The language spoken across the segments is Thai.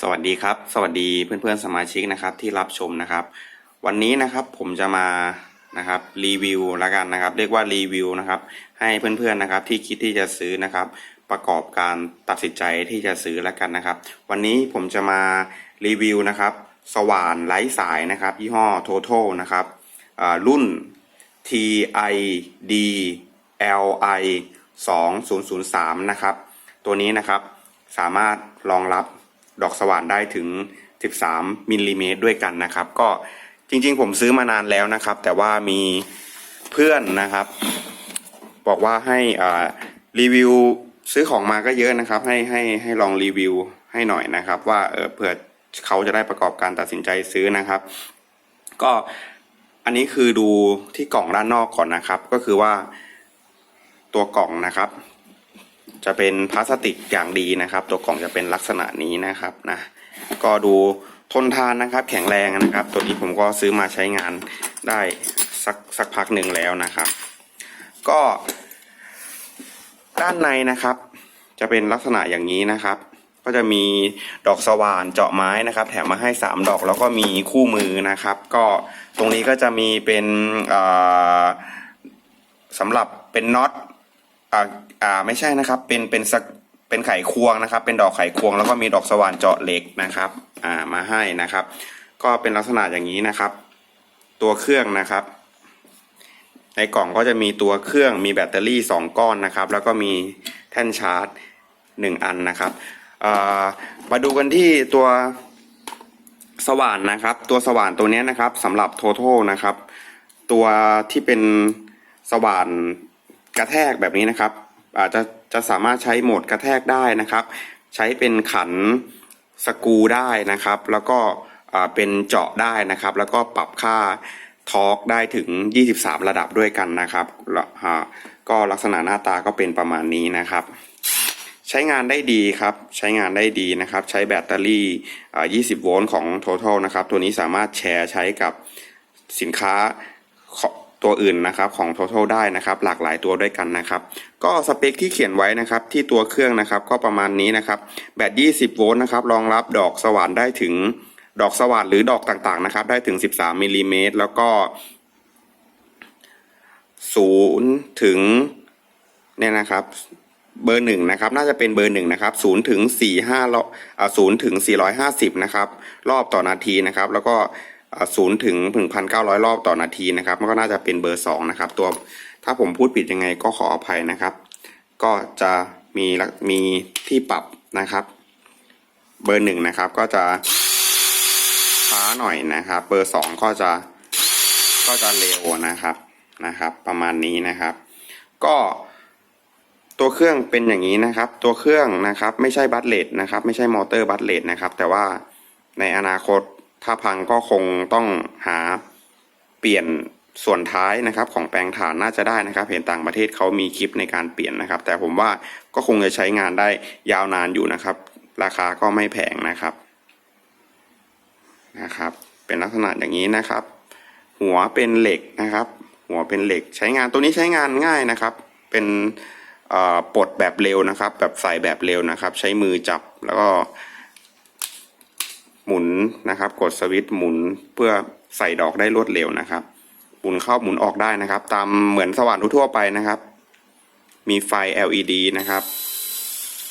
สวัสดีครับ สวัสดีเพื่อนๆสมาชิกนะครับที่รับชมนะครับ วันนี้นะครับผมจะมานะครับรีวิวละกันนะครับ เรียกว่ารีวิวนะครับ ให้เพื่อนๆนะครับที่คิดที่จะซื้อนะครับ ประกอบการตัดสินใจที่จะซื้อละกันนะครับ วันนี้ผมจะมารีวิวนะครับ สว่านไร้สายนะครับ ยี่ห้อ Total นะครับรุ่น TID LI 2003 นะครับ ตัวนี้นะครับสามารถรองรับ ดอกสว่านได้ถึง 13มิลลิเมตรด้วยกันนะครับ ก็จริงๆ ผมซื้อมานานแล้วนะครับ แต่ว่ามีเพื่อนนะครับ บอกว่าให้อ่ารีวิวซื้อของมาก็เยอะนะครับ ให้ให้ให้ลองรีวิวให้หน่อยนะครับ ว่าเออเผื่อเขาจะได้ประกอบการตัดสินใจซื้อนะครับ ก็อันนี้คือดูที่กล่องด้านนอกก่อนนะครับ ก็คือว่าตัวกล่องนะครับ จะเป็นพลาสติกอย่างดีนะครับ ตัวกล่องจะเป็นลักษณะนี้นะครับนะก็ดูทนทานนะครับแข็งแรงนะครับ ตัวนี้ผมก็ซื้อมาใช้งานได้สักสักพักหนึ่งแล้วนะครับ ก็ ด้านในนะครับ จะเป็นลักษณะอย่างนี้นะครับ ก็จะมีดอกสว่านเจาะไม้นะครับ แถมมาให้ 3 ดอกแล้วก็มีคู่มือนะครับ ก็ตรงนี้ก็จะมีเป็นสำหรับเป็นน็อต อ่าอ่าไม่ใช่นะครับ เป็นเป็นสักเป็นไขควงนะครับ เป็นดอกไขควง แล้วก็มีดอกสว่านเจาะเหล็กนะครับ อ่ามาให้นะครับ ก็เป็นลักษณะอย่างนี้นะครับ ตัวเครื่องนะครับ ในกล่องก็จะมีตัวเครื่องมีแบตเตอรี่ 2 ก้อนนะครับ แล้วก็มีแท่นชาร์จ 1 อันนะครับมาดูกันที่ตัวสว่านนะครับ ตัวสว่านตัวนี้นะครับสำหรับ Total นะครับ ตัวที่เป็นสว่าน กระแทกแบบนี้นะครับ อาจจะจะสามารถใช้โหมดกระแทกได้นะครับ ใช้เป็นขันสกูได้นะครับ แล้วก็เป็นเจาะได้นะครับ แล้วก็ปรับค่าทอร์กได้ถึง 23 ระดับด้วยกันนะครับก็ลักษณะหน้าตาก็เป็นประมาณนี้นะครับ ใช้งานได้ดีครับ ใช้งานได้ดีนะครับ ใช้แบตเตอรี่ 20 โวลต์ของ Total นะครับ ตัวนี้สามารถแชร์ใช้กับสินค้า ตัวอื่นนะครับของ Total ได้นะครับ หลากหลายตัวด้วยกันนะครับ ก็สเปคที่เขียนไว้นะครับ ที่ตัวเครื่องนะครับ ก็ประมาณนี้นะครับแบต20 โวลต์นะครับรองรับดอกสว่านได้ถึงดอกสว่านหรือดอกต่างๆนะครับ ได้ถึง 13มิลลิเมตรแล้วก็0ถึงเนี่ยนะครับเบอร์หนึ่งนะครับน่าจะเป็นเบอร์หนึ่งนะครับศูนย์ถึงสี่ห้ารอบอ่าศูนย์ถึงสี่ร้อยห้าสิบนะครับรอบต่อนาทีนะครับ แล้วก็ ศูนย์ถึงหนึ่งพันเก้าร้อยรอบต่อนาทีนะครับ มันก็น่าจะเป็นเบอร์สองนะครับ ตัวถ้าผมพูดผิดยังไงก็ขออภัยนะครับ ก็จะมีมีที่ปรับนะครับ เบอร์หนึ่งนะครับ ก็จะช้าหน่อยนะครับ เบอร์สองก็จะก็จะเร็วนะครับนะครับ ประมาณนี้นะครับ ก็ตัวเครื่องเป็นอย่างนี้นะครับ ตัวเครื่องนะครับ ไม่ใช่บัตเลดนะครับ ไม่ใช่มอเตอร์บัตเลดนะครับ แต่ว่าในอนาคต ถ้าพังก็คงต้องหาเปลี่ยนส่วนท้ายนะครับของแปลงฐานน่าจะได้นะครับ เห็นต่างประเทศเขามีคลิปในการเปลี่ยนนะครับ แต่ผมว่าก็คงจะใช้งานได้ยาวนานอยู่นะครับ ราคาก็ไม่แพงนะครับนะครับ เป็นลักษณะอย่างนี้นะครับ หัวเป็นเหล็กนะครับ หัวเป็นเหล็กใช้งานตัวนี้ใช้งานง่ายนะครับ เป็นปลดแบบเร็วนะครับ แบบใส่แบบเร็วนะครับ ใช้มือจับแล้วก็ หมุนนะครับ กดสวิตช์หมุนเพื่อใส่ดอกได้รวดเร็วนะครับ หมุนเข้าหมุนออกได้นะครับ ตามเหมือนสว่านทั่วไปนะครับ มีไฟ LED นะครับ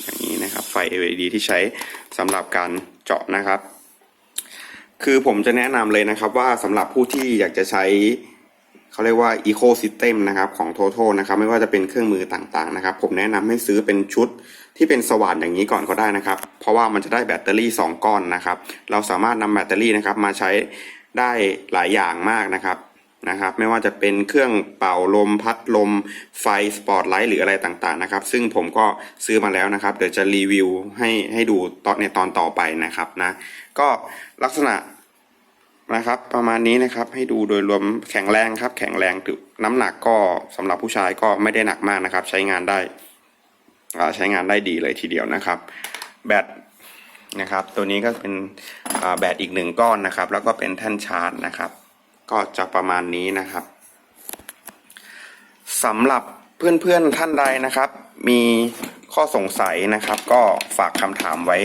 อย่างนี้นะครับ ไฟ LED ที่ใช้สำหรับการเจาะนะครับ คือผมจะแนะนำเลยนะครับว่าสำหรับผู้ที่อยากจะใช้ เขาเรียกว่า Ecosystem นะครับของ Total นะครับไม่ว่าจะเป็นเครื่องมือต่างๆนะครับ ผมแนะนำให้ซื้อเป็นชุดที่เป็นสว่านอย่างนี้ก่อนก็ได้นะครับ เพราะว่ามันจะได้แบตเตอรี่ 2 ก้อนนะครับ เราสามารถนำแบตเตอรี่นะครับมาใช้ได้หลายอย่างมากนะครับนะครับ ไม่ว่าจะเป็นเครื่องเป่าลมพัดลมไฟสปอตไลท์หรืออะไรต่างๆนะครับ ซึ่งผมก็ซื้อมาแล้วนะครับ เดี๋ยวจะรีวิวให้ให้ดูตอนในตอนต่อไปนะครับนะก็ลักษณะ นะครับ ประมาณนี้นะครับให้ดูโดยรวมแข็งแรงครับ แข็งแรงถือน้ำหนักก็สำหรับผู้ชายก็ไม่ได้หนักมากนะครับ ใช้งานได้ใช้งานได้ดีเลยทีเดียวนะครับ แบตนะครับ ตัวนี้ก็เป็นแบตอีกหนึ่งก้อนนะครับ แล้วก็เป็นแท่นชาร์จนะครับ ก็จะประมาณนี้นะครับสำหรับเพื่อนๆท่านใดนะครับ มีข้อสงสัยนะครับ ก็ฝากคำถามไว้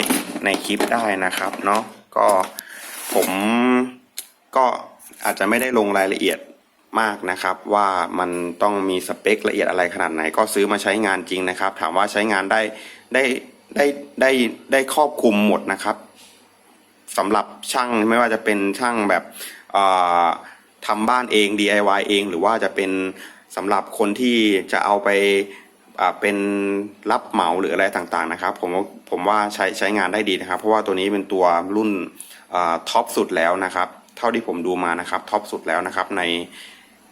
ในคลิปได้นะครับเนาะก็ผม ก็อาจจะไม่ได้ลงรายละเอียดมากนะครับ ว่ามันต้องมีสเปคละเอียดอะไรขนาดไหน ก็ซื้อมาใช้งานจริงนะครับ ถามว่าใช้งานได้ได้ได้ได้ได้ครอบคลุมหมดนะครับสำหรับช่างไม่ว่าจะเป็นช่างแบบทำบ้านเอง DIY เอง หรือว่าจะเป็นสำหรับคนที่จะเอาไปเป็นรับเหมาหรืออะไรต่างๆนะครับ ผมผมว่าใช้ใช้งานได้ดีนะครับ เพราะว่าตัวนี้เป็นตัวรุ่นท็อปสุดแล้วนะครับ เท่าที่ผมดูมานะครับท็อปสุดแล้วนะครับใน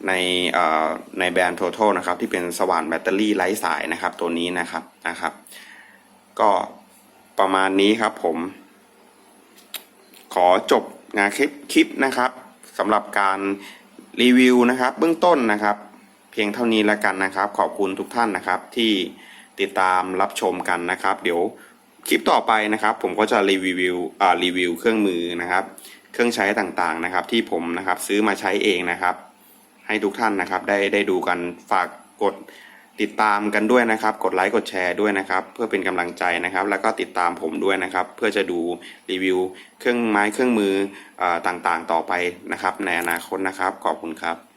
ในเอ่อในแบรนด์ Total นะครับที่เป็นสว่านแบตเตอรี่ไร้สายนะครับตัวนี้นะครับนะครับ ก็ประมาณนี้ครับผม ขอจบงานคลิปคลิปนะครับสำหรับการรีวิวนะครับ เบื้องต้นนะครับ เพียงเท่านี้แล้วกันนะครับ ขอบคุณทุกท่านนะครับที่ติดตามรับชมกันนะครับ เดี๋ยวคลิปต่อไปนะครับ ผมก็จะรีวิวอ่ารีวิวเครื่องมือนะครับ เครื่องใช้ต่างๆนะครับ ที่ผมนะครับซื้อมาใช้เองนะครับ ให้ทุกท่านนะครับ ได้ได้ดูกันฝากกดติดตามกันด้วยนะครับ กดไลค์กดแชร์ด้วยนะครับ เพื่อเป็นกำลังใจนะครับ แล้วก็ติดตามผมด้วยนะครับ เพื่อจะดูรีวิว เครื่องไม้เครื่องมืออาต่างๆ ต่อไปนะครับ ในอนาคตนะครับขอบคุณครับ